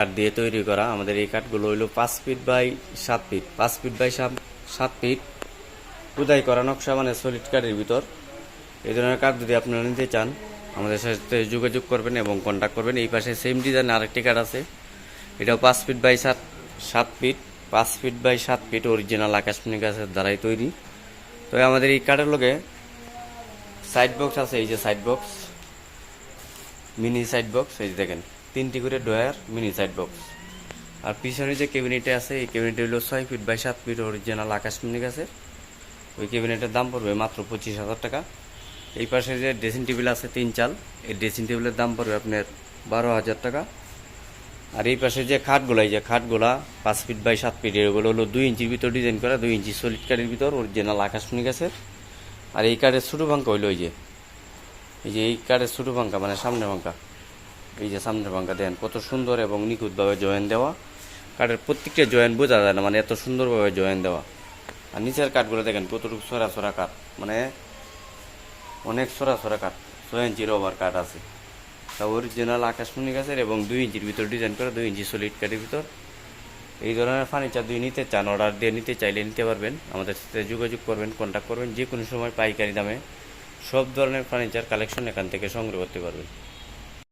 কাঠ দিয়ে তৈরি করা। আমাদের এই কাঠগুলো হইল পাঁচ ফিট বাই সাত ফিট। পাঁচ ফিট বাই সাত- ফিট খোদাই করা নকশা মানে সলিড কাঠের ভিতর। এই ধরনের কাঠ যদি আপনারা নিতে চান, আমাদের সাথে যোগাযোগ করবেন এবং কন্ট্যাক্ট করবেন। এই পাশে সেম ডিজাইন আরেকটি কাঠ আছে। এটাও পাঁচ ফিট বাই সাত সাত ফিট, পাঁচ ফিট বাই সাত ফিট অরিজিনাল আকাশমণি গাছের দ্বারাই তৈরি। তো আমাদের এই কাঠের লগে সাইড বক্স আছে, এই যে side box mini side box এই যে দেখেন। তিনটি করে ডয়ার মিনি সাইড বক্স আর পিছনে যে ক্যাবিনেটে আছে, এই ক্যাবিনেটে হলো ছয় ফিট বাই সাত ফিট অরিজিনাল আকাশমণি গাছের ওই ক্যাবিনেটের দাম পড়বে মাত্র পঁচিশ হাজার টাকা। এই পাশে যে ড্রেসিং টেবিল আছে, তিন চাল, এই ড্রেসিং টেবিলের দাম পড়বে আপনার বারো হাজার টাকা। আর এই পাশে যে খাটগুলো, এই যে খাটগুলা পাঁচ ফিট বাই সাত ফিট এগুলো হলো দুই ইঞ্চির ভিতর ডিজাইন করা, দুই ইঞ্চি সলিড কাঠের ভিতর অরিজিনাল আকাশমণি গাছের আর এই কাঠের ছোটো পাঙ্কা হইল এই যে এই যে এই কাঠের ছোটো পাঙ্কা মানে সামনে পাঙ্কা এই যে সামনের পাঙ্কা দেন, কত সুন্দর এবং নিখুঁতভাবে জয়েন দেওয়া। কাঠের প্রত্যেকটা জয়েন বোঝা যায় না মানে এত সুন্দরভাবে জয়েন দেওয়া। আর নিচের কাঠগুলো দেখেন, কতটুকু সরা সরা কাঠ মানে অনেক সরা সরা কাঠ, ছয় ইঞ্চির ওভার কাঠ আছে। তা অরিজিনাল আকাশমণি গাছের এবং দুই ইঞ্চির ভিতর ডিজাইন করা, দুই ইঞ্চি সলিড কাঠের ভিতর। এই ধরনের ফার্নিচার দুই নিতে চান অর্ডার দিয়ে নিতে চাইলে নিতে পারবেন। আমাদের সাথে যোগাযোগ করবেন কন্ট্যাক্ট করবেন যে কোনো সময় পাইকারি দামে সব ধরনের ফার্নিচার কালেকশন এখান থেকে সংগ্রহ করতে পারবেন।